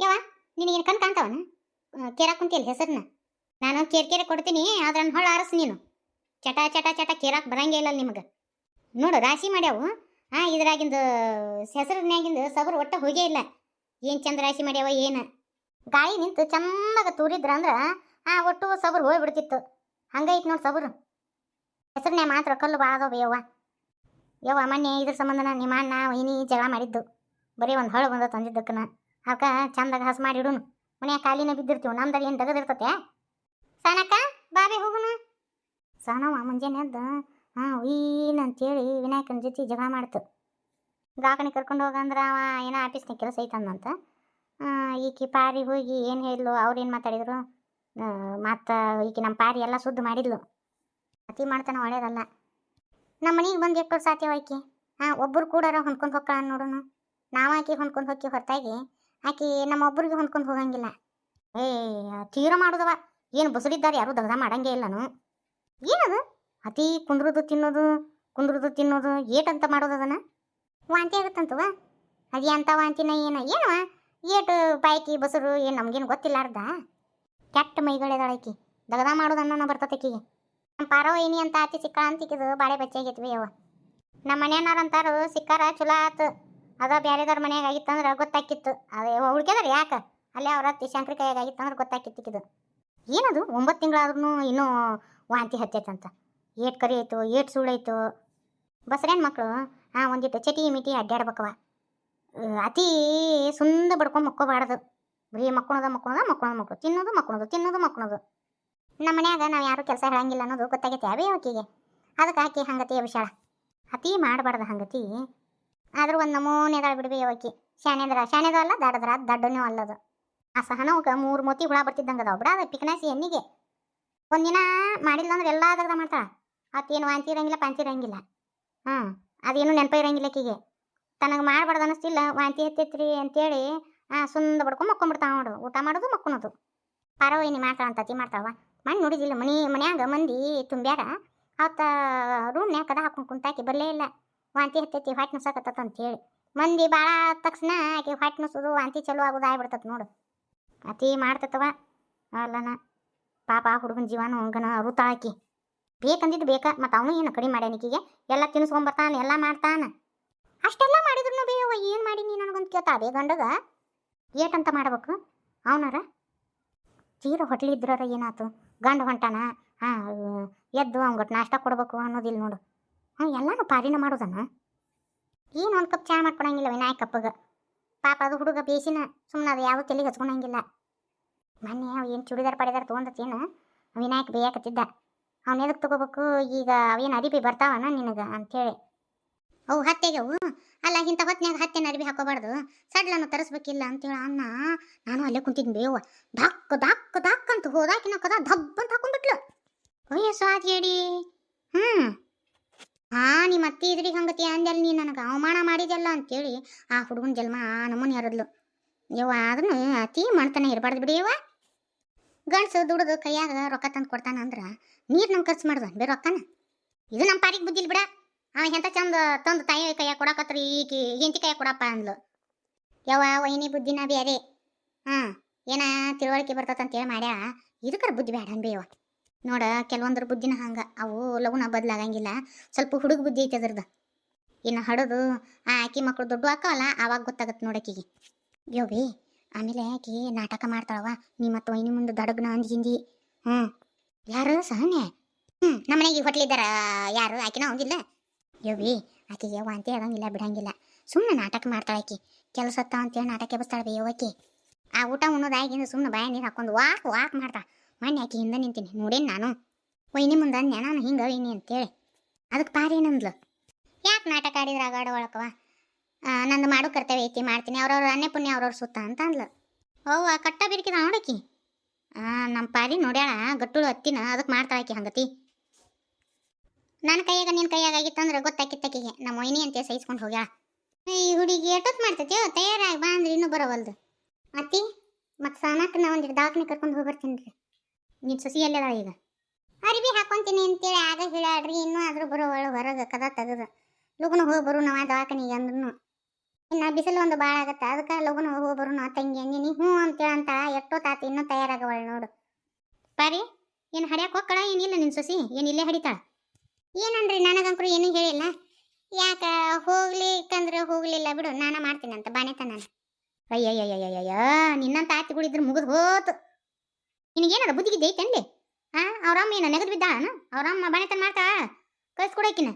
ಯವ್ವ, ನಿನಗೇನು ಕಣ್ ಕಾಣ್ತಾವನ? ಕೇರ ಕುಂತಿಲ್ಲ ಹೆಸರನ್ನ ನಾನು ಕೇರ್ ಕೇರೆ ಕೊಡ್ತೀನಿ ಅದ್ರನ್ನ ಹೊಳ ಆರಸ್ ನೀನು. ಚಟ ಚಟ ಚಟ ಕೇರಾಕ್ ಬರಂಗೇ ಇಲ್ಲ ನಿಮಗೆ. ನೋಡು, ರಾಶಿ ಮಾಡ್ಯಾವು. ಆ, ಇದ್ರಾಗಿಂದು ಹೆಸರಿನ್ಯಾಗಿಂದ ಸಬರು ಒಟ್ಟ ಹೋಗೇ ಇಲ್ಲ. ಏನು ಚಂದ ರಾಶಿ ಮಾಡ್ಯಾವ, ಏನು? ಗಾಳಿ ನಿಂತು ಚಂದಾಗ ತೂರಿದ್ರ ಅಂದ್ರೆ, ಆ, ಒಟ್ಟು ಸಬರು ಹೋಗ್ಬಿಡ್ತಿತ್ತು. ಹಂಗೈತಿ ನೋಡಿ ಸಬರು. ಹೆಸರನ್ನೇ ಮಾತ್ರ ಕಲ್ಲು ಭಾಳ ಅದಾವ ಯವ್ವ. ಯವ್ವ, ಮೊನ್ನೆ ಇದ್ರ ಸಂಬಂಧನ ನಿಮ್ಮ ಅಣ್ಣ, ವೈನಿ ಜಗಳ ಮಾಡಿದ್ದು. ಬರೀ ಒಂದು ಹಳು ಬಂದ ತಂದಿದ್ದಕ್ಕನ. ಅವಕ್ಕ ಚಂದಾಗ ಹಸ್ ಮಾಡಿ ಇಡುನು. ಮನ್ಯಾಗ ಕಾಲಿನ ಬಿದ್ದಿರ್ತೀವಿ, ನಮ್ದಾಗ ಏನು ತೆಗೆದಿರ್ತತೆ ಸಾನಕ್ಕ, ಬಾಬಿ ಹೋಗುನು? ಸಾನವ್ವ, ಮುಂಜಾನೆ ಎದ್ದು, ಹಾಂ ವೀನ್ ಅಂತೇಳಿ ವಿನಾಯಕನ ಜೊತೆ ಜಗಳ ಮಾಡ್ತು. ಗಾಕಣಿ ಕರ್ಕೊಂಡು ಹೋಗಂದ್ರೆ ಅವ ಏನೋ ಆಫೀಸ್ನಾಗ ಕೆಲಸ ಐತಂದಂತ. ಈಕಿ ಪಾರಿ ಹೋಗಿ ಏನು ಹೇಳಿದ್ಲು, ಅವ್ರು ಏನು ಮಾತಾಡಿದ್ರು? ಮತ್ತು ಈಕಿ ನಮ್ಮ ಪಾರಿ ಎಲ್ಲ ಸುದ್ದು ಮಾಡಿದ್ಲು. ಅತಿ ಮಾಡ್ತಾನೆ ಒಳ್ಳೇದಲ್ಲ. ನಮ್ಮ ಮನೆಗೆ ಬಂದು ವರ್ಷ ಆತೇವ ಆಕಿ ಹಾಂ ಒಬ್ಬರು ಕೂಡಾರ ಹೊಂದ್ಕೊಂಡು ಹೋಗ್ತಾಳ ನೋಡೋಣ ನಾವು ಆಕೆ ಹೊಂದ್ಕೊಂಡು ಹೋಗಿ ಹೊರತಾಗಿ ಆಕಿ ನಮ್ಮೊಬ್ಬರಿಗೆ ಹೊಂದ್ಕೊಂಡು ಹೋಗಂಗಿಲ್ಲ. ಏ, ತೀರ ಮಾಡೋದವ. ಏನು ಬಸಳಿದ್ದಾರೆ ಯಾರು ದಗದ ಮಾಡಂಗೇ ಇಲ್ಲನು. ಏನದು? ಅತಿ ಕುಂದ್ರದು ತಿನ್ನೋದು ಕುಂದ್ರದು ತಿನ್ನೋದು ಏಟಂತ ಮಾಡೋದು ಅದನ್ನ? ವಾಂತಿ ಆಗುತ್ತಂತವ? ಅದು ಎಂಥ ವಾಂತಿನ ಏನ? ಏನವ? ಏಟು ಬಾಯ್ಕಿ, ಬಸರು, ಏನು ನಮ್ಗೇನು ಗೊತ್ತಿಲ್ಲಾರ್ದ? ಕೆಟ್ಟ ಮೈಗಳೆದಾಳಕಿ ದಗದ ಮಾಡೋದನ್ನ ಬರ್ತತಕಿಗೆ ನಮ್ಮ ಪಾರೋ ಏನಿ ಅಂತ ಆತಿ ಸಿಕ್ಕ ಅಂತಿಕಿದು ಬಾಳೆ ಬಚ್ಚಾಗೈತ್ವಿ ಅವ ನಮ್ಮ ಮನೆಯನ್ನಾರಂತಾರು ಸಿಕ್ಕಾರ, ಚಲೋ ಆತು. ಅದ ಬ್ಯಾರೆದವ್ರ ಮನ್ಯಾಗ ಆಗಿತ್ತಂದ್ರೆ ಗೊತ್ತಾಕಿತ್ತು. ಅದೇ ಹುಡ್ಕ್ಯದಾರ ಯಾಕೆ? ಅಲ್ಲೇ ಅವ್ರ ಅತ್ತಿ ಶಂಕರ ಕೈಯಾಗ ಆಗಿತ್ತಂದ್ರೆ ಗೊತ್ತಾಕಿತ್ತಿಕಿದು ಏನದು? ಒಂಬತ್ತು ತಿಂಗಳಾದ್ರೂ ಇನ್ನೂ ವಾಂತಿ ಹತ್ತೈತಂತ ಏಟ್ ಕರಿ ಆಯಿತು ಏಟ್ ಸುಳ್ಳಾಯ್ತು ಬಸ್ರೇನ್ ಮಕ್ಕಳು ಆ ಒಂದಿಟ್ಟು ಚಟಿ ಮಿಟಿ ಅಡ್ಡಾಡ್ಬೇಕವ ಅತಿ ಸುಂದ ಬಡ್ಕೊಂಡು ಮಕ್ಕೋಬಾರ್ದು. ಬರೀ ಮಕ್ಕಳದ ಮಕ್ಕಳದ ಮಕ್ಕೊಳದ ಮಕ್ಕಳು ತಿನ್ನೋದು ಮಕ್ಕೊಳೋದು ತಿನ್ನೋದು ಮಕ್ಕೊಳೋದು. ನಮ್ಮ ಮನ್ಯಾಗ ನಾವು ಯಾರು ಕೆಲಸ ಹೇಳಂಗಿಲ್ಲ ಅನ್ನೋದು ಗೊತ್ತಾಗೈತೆ ಅವೇ ಆಕಿಗೆ. ಅದಕ್ಕೆ ಆಕೆ ಹಂಗತಿ ವಿಶಾಲ ಅತಿ ಮಾಡಬಾರ್ದು ಹಂಗತಿ. ಆದ್ರೂ ಒಂದು ನಮೂನೆದಾಳ ಬಿಡ್ಬಿ ಅವಕ್ಕಿ ಶಾನೆದ್ರ ಶಾನೆದ ಅಲ್ಲ ದಡದ್ರ ದಡ್ಡನೂ ಅಲ್ಲದು. ಆ ಸಹನವಾಗ ಮೂರು ಮೋತಿ ಹುಳ ಬರ್ತಿದ್ದಂಗೆ ಅದಾವ. ಬಿಡ ಅದು ಪಿಕ್ನಾಸಿ ಎಣ್ಣಿಗೆ. ಒಂದಿನ ಮಾಡಿಲ್ಲ ಅಂದ್ರೆ ಎಲ್ಲ ಅದ್ರದ ಮಾಡ್ತಾಳ. ಆತೇನು ವಾಂತಿ ಇರಂಗಿಲ್ಲ, ಪಾಂತಿ ಇರಂಗಿಲ್ಲ. ಹಾಂ, ಅದೇನು ನೆನಪ ಇರಂಗಿಲ್ಲ ಆಕಿಗೆ. ತನಗೆ ಮಾಡ್ಬಾರ್ದು ಅನ್ನಿಸ್ತಿಲ್ಲ ವಾಂತಿ ಹತ್ತೈತ್ರಿ ಅಂತೇಳಿ, ಆ ಸುಂದ ಬಡ್ಕೊಂಡು ಮಕ್ಕೊಂಡ್ಬಿಡ್ತಾವ ನೋಡು ಊಟ ಮಾಡೋದು, ಮಕ್ಕೊಳೋದು. ಪಾರವೈನಿ ಮಾಡ್ತಾಳ ಅಂತ ಅತಿ ಮಾಡ್ತಾವ ಮಣ್ಣು ನೋಡಿದಿಲ್ಲ. ಮನಿ, ಮನ್ಯಾಗ ಮಂದಿ ತುಂಬ್ಯಾರ. ಅವತ್ತ ರೂಮ್ನ್ಯಾಗ ಕದ ಹಾಕೊಂಡು ಕುಂತಾಕಿ ಬರಲೇ ಇಲ್ಲ. ವಾಂತಿ ಹತ್ತೈತಿ, ಹೊಟ್ಟೆ ನುಸಾಕತ್ತೈತೆ ಅಂತ ಹೇಳಿ ಮಂದಿ ಭಾಳ ಆದ ತಕ್ಷಣ ಆಕೆ ಹೊಟ್ಟೆ ನುಸೋದು, ವಾಂತಿ ಚಲೋ ಆಗೋದು ಆಗ್ಬಿಡ್ತತ್ ನೋಡು. ಅತಿ ಮಾಡ್ತತವ. ಅಲ್ಲನ ಪಾಪ ಹುಡುಗನ ಜೀವನ ಹಂಗನ ಅರುತಾಳಕಿ ಬೇಕಂದಿದ್ದು ಬೇಕಾ, ಮತ್ತು ಅವನು ಏನು ಕಡಿಮೆ ಮಾಡ್ಯಾನಿಕಿಗೆ ಎಲ್ಲ ತಿನ್ಸ್ಕೊಂಬರ್ತಾನೆ ಎಲ್ಲ ಮಾಡ್ತಾನೆ. ಅಷ್ಟೆಲ್ಲ ಮಾಡಿದ್ರು ಬೇವ ಏನು ಮಾಡೀನಿ ನನಗೊಂದು ಕೇಳ್ತಾ? ಅದೇ ಗಂಡಗ? ಏಟಂತ ಮಾಡ್ಬೇಕು? ಅವನಾರ? ಚೀರ ಹೊಟ್ಲಿ ಏನಾಯ್ತು ಗಂಡ ಹೊಂಟಾನ? ಹಾಂ, ಎದ್ದು ಅವ್ಗಟ್ಟು ನಾಷ್ಟ ಕೊಡ್ಬೇಕು ಅನ್ನೋದಿಲ್ಲ ನೋಡು. ಹಾಂ ಎಲ್ಲರೂ ಪಾರಿನ ಮಾಡೋದನ್ನ ಏನು ಒಂದು ಕಪ್ ಚಹಾ ಮಾಡ್ಕೊಳಂಗಿಲ್ಲ ವಿನಾಯಕ್ ಕಪ್ಪಗೆ? ಪಾಪ ಅದು ಹುಡುಗ ಬೇಸಿನ ಸುಮ್ಮನೆ ಅದು ಯಾವ ತಲೆಗೆ ಹಚ್ಕೊಳಂಗಿಲ್ಲ ಮೊನ್ನೆ ಅವ ಏನು ಚೂಡಿದಾರ್ ಪಡಿದಾರ ತೊಗೊಂಡತ್ತೇನು ವಿನಾಯಕ್ ಬೇಯಕತ್ತಿದ್ದ. ಅವ್ನು ಎದಕ್ಕೆ ತಗೋಬೇಕು? ಈಗ ಅವೇನು ಅರಿಬಿ ಬರ್ತಾವನ ನಿನಗೆ ಅಂಥೇಳಿ ಅವು ಹತ್ತೆಗೆವು ಅಲ್ಲ ಇಂಥ ಹೊತ್ನ್ಯಾಗ ಹತ್ತೆನ ಅರಿಬಿ ಹಾಕೋಬಾರ್ದು. ಸಡ್ಲನ್ನು ತರಿಸ್ಬೇಕಿಲ್ಲ ಅಂತೇಳಿ ಅನ್ನ ನಾನು ಅಲ್ಲೇ ಕುಂತಿದ್ನಿ ಬೇವ. ಧಕ್ ಧಕ್ ಧಕ್ ಅಂತ ಹೋದಾಕಿನ ಕದ ಧಬ್ ಅಂತ ಹಾಕೊಂಡ್ಬಿಟ್ಲು. ಅಯ್ಯೋ ಸ್ವಾದ್ ಹೇಳಿ ಹ್ಞೂ ಹಾ ನಿಮ್ಮ ಅತ್ತಿ ಇದ್ರಿಗೆ ಹಂಗತಿ ಅಂದೆಲ್ಲ ನೀ ನನಗೆ ಅವಮಾನ ಮಾಡಿದೆಲ್ಲ ಅಂತೇಳಿ ಆ ಹುಡುಗನ ಜನ್ಮ ಆ ನಮೂನಿ ಹರದ್ಲು ಯವ್ವ ಆದ್ರೂ ಅತಿ ಮಾಡ್ತಾನೆ ಇರಬಾರ್ದು ಬಿಡಿ ಯವ್ವ. ಗಂಡ್ಸು ದುಡ್ದು ಕೈಯಾಗ ರೊಕ್ಕ ತಂದು ಕೊಡ್ತಾನ ಅಂದ್ರೆ ನೀರು ನಂಗೆ ಖರ್ಚು ಮಾಡ್ದ ಬೇರೆ ರೊಕ್ಕನ. ಇದು ನಮ್ಮ ಪಾರಿಗೆ ಬುದ್ಧಿಲ್ ಬಿಡ. ಅವ ಎಂತ ಚಂದ ತಂದು ತಾಯಿ ಕೈಯಾಗ ಕೊಡಕತ್ರಿ, ಈಕಿ ಹೆಂಡತಿ ಕೈಯಾಗ ಕೊಡಪ್ಪ ಅಂದ್ಲು. ಯವ್ವ ವೈನಿ ಬುದ್ಧಿನ ಬೇರೆ. ಹಾಂ, ಏನ ತಿಳುವಳಿಕೆ ಬರ್ತದಂತೇಳಿ ಮಾಡ್ಯಾ. ಇದಕ್ಕರ ಬುದ್ಧಿ ಬೇಡ ಅನ್ಬೇಯವ್ವ ನೋಡ, ಕೆಲವೊಂದ್ರ ಬುದ್ಧಿನ ಹಂಗ. ಅವು ಲಗುನ ಬದಲಾಗಂಗಿಲ್ಲ. ಸ್ವಲ್ಪ ಹುಡುಗ ಬುದ್ಧಿ ಐತೆ ಅದ್ರದ್ದು. ಇನ್ನು ಹಡದು, ಆ ಆಕಿ ಮಕ್ಕಳು ದೊಡ್ಡ ಹಾಕವಲ್ಲ ಆವಾಗ ಗೊತ್ತಾಗತ್ತೆ ನೋಡಕ್ಕಿಗೆ ಯೋಬಿ ಆಮೇಲೆ ಆಕಿ ನಾಟಕ ಮಾಡ್ತಾಳವ ನೀ ಮತ್ತು ವೈನಿ ಮುಂದೆ ದಡಗ್ನ ಅಂದ್ ಹಿಂದಿ. ಹ್ಞೂ ಯಾರು? ಸಹನೆ ಹ್ಞೂ ನಮ್ಮ ಮನೆಗೆ ಹೊಟ್ಲಿದ್ದಾರ ಯಾರು? ಆಕಿನ ಒಂದಿಲ್ಲ ಯೋಬಿ ಆಕಿಗೆ ವಾಂತಿ ಆಗಂಗಿಲ್ಲ ಬಿಡಂಗಿಲ್ಲ. ಸುಮ್ಮನೆ ನಾಟಕ ಮಾಡ್ತಾಳೆ ಆಕಿ. ಕೆಲಸ ಅಂತೇಳಿ ನಾಟಕ ಎಬ್ಸ್ತಾಳೆ ಬೇಯೋ ಆಕಿ ಆ ಊಟ ಉಣ್ಣೋದಾಗಿಂದ ಸುಮ್ಮನೆ ಬಾಯ ನೀರು ಹಾಕೊಂಡು ವಾಕ್ ವಾಕ್ ಮಾಡ್ತಾ ಮೊನ್ನೆ ಆಕಿ ಹಿಂದೆ ನಿಂತೀನಿ, ನೋಡೇನು ನಾನು? ಒಯ್ನಿ ಮುಂದೆ ಅಂದ್ಯ ನಾನು ಹಿಂಗೆ ವೈನಿ ಅಂತೇಳಿ. ಅದಕ್ಕೆ ಪಾರಿ ನಂದ್ಲು. ಯಾಕೆ ನಾಟಕ ಆಡಿದ್ರೆ ಆಗಾಡ ಒಳಕವ ನಂದು ಮಾಡು ಕರ್ತವ್ಯ ಐತಿ, ಮಾಡ್ತೀನಿ. ಅವ್ರವ್ರ ಅನ್ಯ ಪುಣ್ಯ ಅವ್ರವ್ರ ಸುತ್ತ ಅಂತ ಅಂದ್ಲು. ಅವ್ವ, ಕಟ್ಟ ಬಿರ್ಕಿದ ನೋಡಕಿ. ನಮ್ಮ ಪಾರಿ ನೋಡ್ಯಾಳ, ಗಟ್ಟುಳು ಹತ್ತಿನ, ಅದಕ್ಕೆ ಮಾಡ್ತಾಳಾಕಿ ಹಂಗತಿ. ನನ್ನ ಕೈಯಾಗ ನಿನ್ನ ಕೈಯಾಗ ಆಗಿತ್ತಂದ್ರೆ ಗೊತ್ತಾಕಿತ್ತಕಿಗೆ ನಮ್ಮ ಒಯ್ನಿ ಅಂತ ಸಹಿಸ್ಕೊಂಡು ಹೋಗ್ಯಾಳ. ಈ ಹುಡುಗಿ ಎಷ್ಟೊತ್ತು ಮಾಡ್ತೈತಿ, ತಯಾರಾಗಿ ಬಾ ಅಂದ್ರೆ ಇನ್ನೂ ಬರೋವಲ್ದು. ಅತ್ತಿ, ಮತ್ತು ಸಾನಕ್ಕೆ ನಾ ಒಂದಿಟ್ಟು ದಾಖಲೆ ಕರ್ಕೊಂಡು ಹೋಗಿ ಬರ್ತೀನಿ ರೀ. ನಿನ್ನ ಸಸಿ ಎಲ್ಲದ ಈಗ? ಅರಿವಿ ಹಾಕೊಂತೀನಿ ಅಂತೇಳಿ ಆಗ ಹೇಳಾಡ್ರಿ ಇನ್ನೂ ಆದ್ರೂ ಬರೋವಳು ಹೊರಗೆ ಕದ ತಗದು. ಲಗುನ ಹೋಗಿ ಬರು ನಾವು ದವಾಖಾನಿಗೆ ಅಂದ್ರೂ ಇನ್ನು ಬಿಸಿಲು ಒಂದು ಭಾಳ ಆಗತ್ತೆ ಅದಕ್ಕೆ ಲಗುನ ಹೋಗಿ ಬರೋಣ ತಂಗಿ ಅಂದಿನಿ ಹ್ಞೂ ಅಂತೇಳಿ ಅಂತ ಎಷ್ಟೋ ತಾತ ಇನ್ನೂ ತಯಾರಾಗವಳು ನೋಡು. ಪರಿ ಏನು ಹಡ್ಯಾಕ ಹೋಗ್ಕಳ ಏನಿಲ್ಲ ನಿನ್ನ ಸೊಸಿ? ಏನು ಇಲ್ಲೇ ಹಡಿತಾಳ? ಏನನ್ರಿ ನನಗಂಕರು ಏನೂ ಹೇಳಿಲ್ಲ. ಯಾಕ ಹೋಗ್ಲಿಕ್ಕಂದ್ರೆ ಹೋಗಲಿಲ್ಲ ಬಿಡು ನಾನ ಮಾಡ್ತೀನಂತ ನಾನು ಅಯ್ಯಯ್ಯಯ್ಯಯ್ಯಯ್ಯ ನಿನ್ನಂತ ಆತಿಗಳಿದ್ರೆ ಮುಗಿದು ಹೋತು. ನಿನಗೇನದ ಬುದ್ಧಿಗಿದ್ದೆ ಐತೇನ್ಲಿ ಹಾ ಅವ್ರಮ್ಮ ಏನ ನೆಗದು ಬಿದ್ದಾನ ಅವ್ರಮ್ಮ ಬಾನೆತನ ಮಾಡ್ತಾ ಕಳ್ಸ್ಕೊಡಕಿನ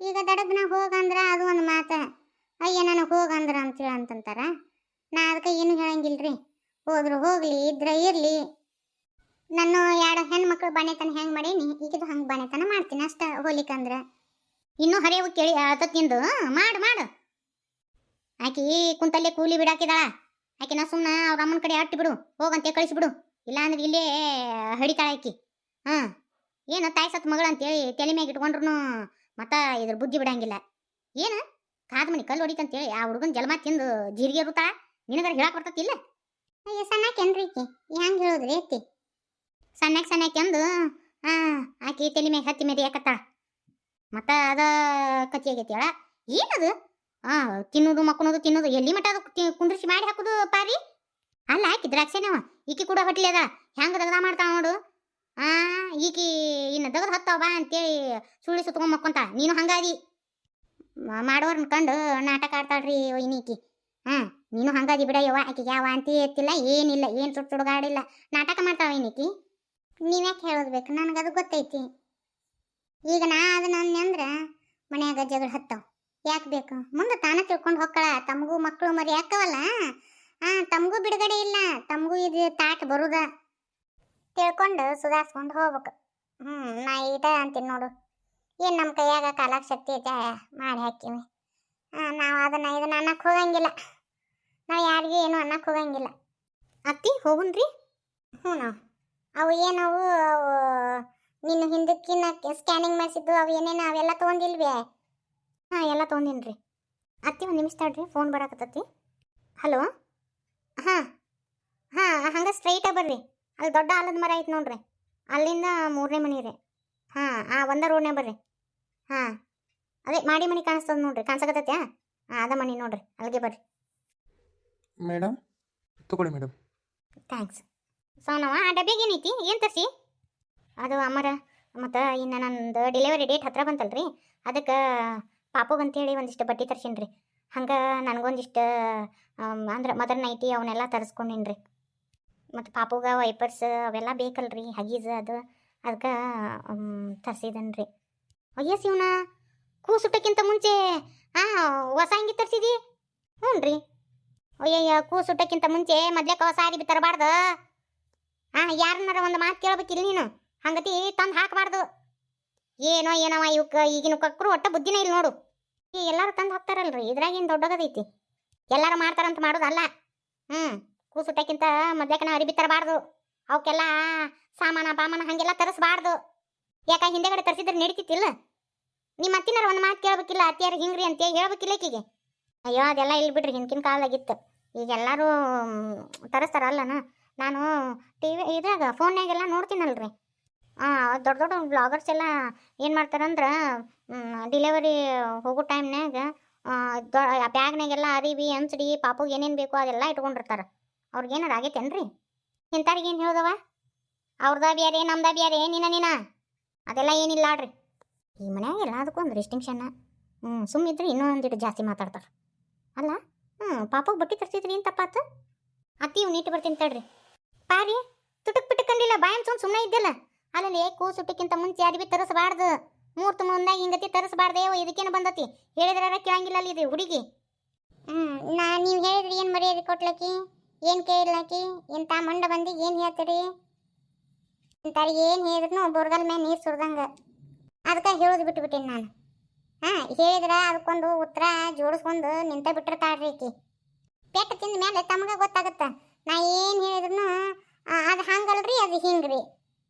ಈಗ ದಡಗ್ನ ಹೋಗಂದ್ರ ಅದು ಒಂದು ಮಾತ. ಅಯ್ಯ ನನಗೆ ಹೋಗಂದ್ರ ಅಂತೇಳಿ ಅಂತಂತಾರ. ನಾ ಅದಕ್ಕೆ ಏನು ಹೇಳಂಗಿಲ್ರಿ? ಹೋದ್ರು ಹೋಗ್ಲಿ, ಇದ್ರ ಇರ್ಲಿ. ನಾನು ಎರಡು ಹೆಣ್ಮಕ್ಳು ಬಾಣೆತನ ಹೆಂಗೆ ಮಾಡೀನಿ? ಈಗಿದು ಹಂಗೆ ಬಾಣೆತನ ಮಾಡ್ತೀನಿ ಅಷ್ಟ ಹೋಲಿಕಂದ್ರ. ಇನ್ನೂ ಹರಿಯವು ಕೇಳಿ ತಿಂದು, ಮಾಡು ಮಾಡು. ಆಕಿ ಕುಂತಲ್ಲೇ ಕೂಲಿ ಬಿಡಾಕಿದಾಳ. ಆಕಿ ನಾ ಸುಮ್ಮನೆ ಅವ್ರ ಅಮ್ಮನ ಕಡೆ ಅಟ್ಟಿ ಬಿಡು, ಹೋಗಂತೆ ಕಳಿಸ್ಬಿಡು ಇಲ್ಲಾಂದ್ರೆ ಇಲ್ಲೇ ಹಡಿತಾಳ ಆಕಿ. ಹಾಂ ಏನು ತಾಯಿ ಸತ್ ಮಗಳು ಅಂತೇಳಿ ತಲೆ ಮ್ಯಾಗ ಇಟ್ಕೊಂಡ್ರು ಮತ್ತ ಇದ್ರ ಬುದ್ಧಿ ಬಿಡಂಗಿಲ್ಲ. ಏನು? ಕಾದ್ ಮನಿ ಕಲ್ಲು ಹೊಡಿತಂತೇಳಿ ಆ ಹುಡುಗನ ಜಲ್ಮ ತಿಂದು ಜೀರಿಗೆ ಇರುತ್ತಾ ನಿನಗರ ಹೇಳಕ್ ಬರ್ತತಿಲ್ಲ ಅಯ್ಯ ಸಣ್ಣಾಕೇನ್ರಿ ಈಕಿ. ಹೆಂಗೆ ಹೇಳುದ್ರಿ ಐತಿ ಸಣ್ಣಕ್ಕೆ ಸಣ್ಣಕ್ಕೆ ಅಂದು ಆ ಆಕಿ ತಲೆ ಮ್ಯಾಗ ಹತ್ತಿ ಮೇಲೆ ಯಾಕತ್ತಾಳ ಮತ್ತ ಅದ ಕಚ್ಚಿ ಆಗೈತಿ ಹೇಳ? ಏನದು? ಆ ತಿನ್ನೋದು ಮಕ್ಕಳೋದು ತಿನ್ನೋದು ಎಲ್ಲಿ ಮಟ್ಟ ಅದು ಕುಂದ್ರಿಸಿ ಮಾಡಿ ಹಾಕೋದು ಪಾರಿ? ಅಲ್ಲ ಆಕಿ ದ್ರಾಕ್ಷಿನವ ಈಕಿ ಕೂಡ ಹೊಟ್ಲಿ ಅದ ಹೆಂಗ ದಗದ ಮಾಡ್ತಾಳ ನೋಡು. ಆ, ಈಕಿ ಇನ್ನು ದಗದ ಹತ್ತಾವ ಬಾ ಅಂತೇಳಿ ಸುಳ್ಳಿ ಸುತ್ಕೊಂಡ್ ಮಕ್ಕೊಂತ ನೀನು ಹಂಗಾದಿ. ಮ- ಮಾಡೋರ್ನ ಕಂಡು ನಾಟಕ ಆಡ್ತಾಳ್ರಿ ವೈನೀಕಿ ಹಾ ನೀನು ಹಂಗಾಗಿ ಬಿಡ ಯವ್ವ, ಆಕಿಗೆ ಯಾವ ಅಂತಿ ಎತ್ತಿಲ್ಲ ಏನಿಲ್ಲ, ಏನು ಸುಟ್ಟು ಸುಡುಗಾಡಿಲ್ಲ. ನಾಟಕ ಮಾಡ್ತಾವ ವೈನೀಕಿ ನೀವ್ಯಾಕೆ ಹೇಳೋದು ಬೇಕು? ಅದು ಗೊತ್ತೈತಿ. ಈಗ ನಾ ಅದನ್ನ ಅಂದ್ರೆ ಮನ್ಯಾಗ ಜಗಳ ಹತ್ತಾವ. ಯಾಕೆ ಬೇಕು? ಮುಂದೆ ತಾನ ತಿಳ್ಕೊಂಡು ಹೊಕ್ಕಳ. ತಮಗೂ ಮಕ್ಕಳು ಮರಿ ಯಾಕವಲ್ಲ ಆ ತಮಗೂ ಬಿಡುಗಡೆ ಇಲ್ಲ. ತಮಗೂ ಇದು ತಾಟ್ ಬರುದ. ತಿಳ್ಕೊಂಡು ಸುಧಾರಿಸ್ಕೊಂಡು ಹೋಗ್ಬೇಕು. ಹ್ಞೂ ನಾ ಇದ ಅಂತೀನಿ ನೋಡು. ಏನು ನಮ್ಮ ಕೈಯಾಗ ಕಾಲಾಗ ಶಕ್ತಿ ಐತೆ, ಮಾಡಿ ಹಾಕಿವಿ. ನಾವು ಅದನ್ನ ಇದನ್ನ ಅನ್ನಕ್ಕೆ ಹೋಗಂಗಿಲ್ಲ. ನಾವು ಯಾರಿಗೂ ಏನು ಅನ್ನಕ್ಕೆ ಹೋಗಂಗಿಲ್ಲ. ಅತ್ತಿ, ಹೋಗುನ್ರಿ. ಹ್ಞೂ ನಾವು. ಅವು ಏನವು ಅವು ನಿನ್ನ ಹಿಂದಕ್ಕಿನ ಸ್ಕ್ಯಾನಿಂಗ್ ಮಾಡಿಸಿದ್ದು, ಅವು ಏನೇನು ಅವೆಲ್ಲ ತೊಗೊಂಡಿಲ್ವೇ? ಹಾಂ, ಎಲ್ಲ ತೊಗೊಂಡಿನಿ ರೀ ಅತ್ತಿ, ಒಂದು ನಿಮಿಷ ತಡ್ರಿ ಫೋನ್ ಬರಾಕತ್ತತಿ ಹಲೋ ಹಾಂ ಹಾಂ ಹಂಗೆ ಸ್ಟ್ರೈಟಾಗಿ ಬರ್ರಿ. ಅಲ್ಲಿ ದೊಡ್ಡ ಆಲದ ಮರ ಐತೆ ನೋಡ್ರಿ. ಅಲ್ಲಿಂದ ಮೂರನೇ ಮನೆ ರೀ. ಹಾಂ ಆ ಒಂದ ರೋಡ್ನೇ ಬರ್ರಿ. ಹಾಂ ಅದೇ ಮಾಡಿ ಮನೆ ಕಾಣಿಸ್ತದ ನೋಡ್ರಿ. ಕಾಣಿಸಕತ್ತೈತೆ ಹಾಂ ಅದ ಮನೆ ನೋಡ್ರಿ. ಅಲ್ಲಿಗೆ ಬರ್ರಿ. ಮೇಡಮ್ ತಗೊಳ್ಳಿ ಮೇಡಮ್ ಥ್ಯಾಂಕ್ಸ್ ಸೋನವ ಆ ಡಬ್ಬಿಗೆ ಏನೈತಿ? ಏನು ತರಿಸಿ? ಅದು ಅಮ್ಮರ ಮತ್ತು ಇನ್ನು ನಂದು ಡೆಲಿವರಿ ಡೇಟ್ ಹತ್ರ ಬಂತಲ್ರಿ. ಅದಕ್ಕೆ ಪಾಪುಗಂತೇಳಿ ಒಂದಿಷ್ಟು ಬಟ್ಟೆ ತರ್ಸೀನಿ ರೀ ಹಂಗೆ ನನಗೊಂದಿಷ್ಟು ಅಂದ್ರೆ ಮದರ್ ನೈಟಿ ಅವನ್ನೆಲ್ಲ ತರಿಸ್ಕೊಂಡಿನಿ ರೀ ಮತ್ತು ಪಾಪುಗ ವೈಪರ್ಸ್ ಅವೆಲ್ಲ ಬೇಕಲ್ರಿ, ಹಗೀಸ್ ಅದು ಅದಕ್ಕೆ ತರಿಸಿದನು ರೀ ಅಯ್ಯ ಇವನ? ಕೂಸುಟಕ್ಕಿಂತ ಮುಂಚೆ ಹಾಂ ಹೊಸ ಅಂಗಿ ತರಿಸಿದಿ? ಹ್ಞೂ ರೀ ಅಯ್ಯಯ್ಯ, ಕೂಸುಟಕ್ಕಿಂತ ಮುಂಚೆ ಮೊದ್ಲೇಕ ಹೊಸ ಅರಿಬಿ ತರಬಾರ್ದು? ಹಾಂ ಯಾರನ್ನಾರ ಒಂದು ಮಾತು ಕೇಳ್ಬೇಕಿಲ್ಲ ನೀನು? ಹಂಗತಿ ತಂದು ಹಾಕಬಾರ್ದು. ಏನೋ ಏನೋ ಇವಕ್ಕೆ ಈಗಿನ ಕಕ್ಕರು ಒಟ್ಟ ಬುದ್ಧಿನೇ ಇಲ್ಲ ನೋಡು. ಎಲ್ಲರೂ ತಂದು ಹಾಕ್ತಾರಲ್ರಿ. ಇದ್ರಾಗ ಏನು ದೊಡ್ಡಗದೈತಿ ಎಲ್ಲರೂ ಮಾಡ್ತಾರಂತ ಮಾಡೋದಲ್ಲ ಹ್ಞೂ ಕೂಸುಟಕ್ಕಿಂತ ಮದ್ಯಕನ ಅರಿಬಿ ತರಬಾರ್ದು. ಅವಕ್ಕೆಲ್ಲ ಸಾಮಾನ ಪಾಮಾನ ಹಾಗೆಲ್ಲ ತರಿಸ್ಬಾರ್ದು. ಯಾಕ ಹಿಂದೆಗಡೆ ತರಿಸಿದ್ರೆ ನಡೀತಿತ್ತಿಲ್ಲ? ನಿಮ್ಮ ಅತ್ತಿನಾರ ಒಂದು ಮಾತು ಕೇಳ್ಬೇಕಿಲ್ಲ? ಅತ್ತಿಯಾರು ಹಿಂಗ್ರಿ ಅಂತ ಹೇಳ್ಬೇಕಿಲ್ಲ ಈಕಿಗೆ? ಅಯ್ಯೋ, ಅದೆಲ್ಲ ಇಲ್ಲಿ ಬಿಡ್ರಿ. ಹಿಂದಿನ ಕಾಲದಾಗಿತ್ತು. ಈಗ ಎಲ್ಲರೂ ತರಿಸ್ತಾರಲ್ಲನ? ನಾನು ಟಿ ವಿ ಇದ್ರಾಗ ಫೋನ್ಯಾಗೆಲ್ಲ ನೋಡ್ತೀನಲ್ರಿ. ದೊಡ್ಡ ದೊಡ್ಡ ಬ್ಲಾಗರ್ಸ್ ಎಲ್ಲ ಏನು ಮಾಡ್ತಾರಂದ್ರೆ ಡಿಲೆವರಿ ಹೋಗೋ ಟೈಮ್ನ್ಯಾಗ ದೊ ಬ್ಯಾಗ್ನಾಗೆಲ್ಲ ಅರಿವಿ ಅಂಚಡಿ ಪಾಪುಗೆ ಏನೇನು ಬೇಕೋ ಅದೆಲ್ಲ ಇಟ್ಕೊಂಡಿರ್ತಾರೆ. ಅವ್ರಿಗೇನಾರು ಆಗೈತೇನ್ರಿ? ಏನು ಹೇಳ್ದವ? ಅವ್ರದ ಬ್ಯಾರೆ ನಮ್ದ ಬ್ಯಾರೆ ನಿನ್ನ ನಿನ್ನ ಅದೆಲ್ಲ ಏನಿಲ್ಲ ಆಡ್ರಿ. ಈ ಮನ್ಯಾಗ ಎಲ್ಲದಕ್ಕೂ ಒಂದು ರಿಸ್ಟಿಂಕ್ಷನ್ನ ಹ್ಞೂ ಸುಮ್ಮಿದ್ರೆ ಇನ್ನೂ ಜಾಸ್ತಿ ಮಾತಾಡ್ತಾರೆ. ಅಲ್ಲ ಹ್ಞೂ ಪಾಪಗೆ ಬಟ್ಟೆ ತರ್ಸಿದ್ರಿ ಏನು ತಪ್ಪಾತು? ಅತ್ತಿ ಇವ್ ನೀಟ್ ಬರ್ತೀನಿ ತಡ್ರಿ. ಪಾರಿ, ತುಟಕ್ ಪಿಟಕಂಡಿಲ್ಲ ಬಾಯನ್ ಸುಮ್ ಸುಮ್ಮನೆ ಇದ್ದಿಲ್ಲ. ಅಲ್ಲಲ್ಲಿ ಕೂಸುಟ್ಟಕ್ಕಿಂತ ಮುಂಚೆ ಅರಿವಿ ತರಿಸಬಾರ್ದು. ಮೂರ್ತ ಮುಂದಾಗ ಹಿಂಗತಿ ತರಿಸಬಾರ್ದೇ ಇದಕ್ಕೇನು ಬಂದತಿ? ಹೇಳಿದ್ರ ಕೇಳಂಗಿಲ್ಲ ಅಲ್ಲಿ ಇದು ಹುಡುಗಿ. ಹ್ಞೂ ನಾ ನೀವು ಹೇಳಿದ್ರಿ ಏನು ಮರ್ಯಾದೆ ಕೊಟ್ಲಕ್ಕಿ? ಏನು ಕೇಳಲಕ್ಕಿ ಇಂಥ ಮಂಡ ಬಂದಿ ಏನು ಹೇಳ್ತೀರಿ? ಇಂಥವ್ರಿಗೆ ಏನು ಹೇಳಿದ್ರು ಬುರ್ಗಲ್ ಮೇಲೆ ನೀರು ಸುರಿದಂಗೆ. ಅದಕ್ಕೆ ಹೇಳೋದು ಬಿಟ್ಬಿಟ್ಟೇನಿ ನಾನು. ಹಾಂ, ಹೇಳಿದ್ರ ಅದಕ್ಕೊಂದು ಉತ್ತರ ಜೋಡಿಸ್ಕೊಂಡು ನಿಂತ ಬಿಟ್ಟಿರ್ತಾಳ್ರಿ ಈಕಿ ಪೆಟ್ಟು ತಿಂದ ಮೇಲೆ ತಮಗೆ ಗೊತ್ತಾಗತ್ತ. ನಾ ಏನು ಹೇಳಿದ್ರು ಅದು ಹಂಗಲ್ರಿ, ಅದು ಹಿಂಗ್ರಿ.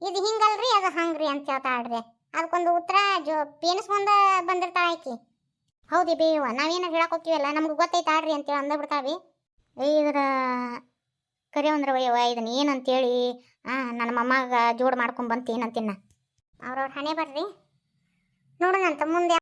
ಇದು ಹಿಂಗಲ್ರಿ, ಅದು ಹಂಗ್ರಿ ಅಂತ ಹೇಳ್ತಾಳ್ರಿ. ಅದಕ್ಕೊಂದು ಉತ್ತರ, ಜೋ ಪೇಣಿಸ್ಕೊಂಡ ಬಂದಿರ್ತಾಳ ಆಕಿ. ಹೌದಿ ಬೇವ, ನಾವೇನು ಹೇಳಕ್ ಹೋಗ್ತೀವಲ್ಲ, ನಮ್ಗೆ ಗೊತ್ತೈತಾಳ್ರಿ ಅಂತೇಳಿ ಅಂದ ಬಿಡ್ತಾವಿ ಇದ್ರ ಕರೆ ಅಂದ್ರೆ ವಯ್ಯವ ಇದನ್ನ ಏನಂತೇಳಿ, ಆ, ನನ್ನ ಮೊಮ್ಮಗ ಜೋಡ್ ಮಾಡ್ಕೊಂಡ್ ಬಂತು ಏನಂತಿನ್ನ ಅವ್ರವ್ರ ಹಣೆ ಬರ್ರಿ. ನೋಡೋಣಂತ ಮುಂದೆ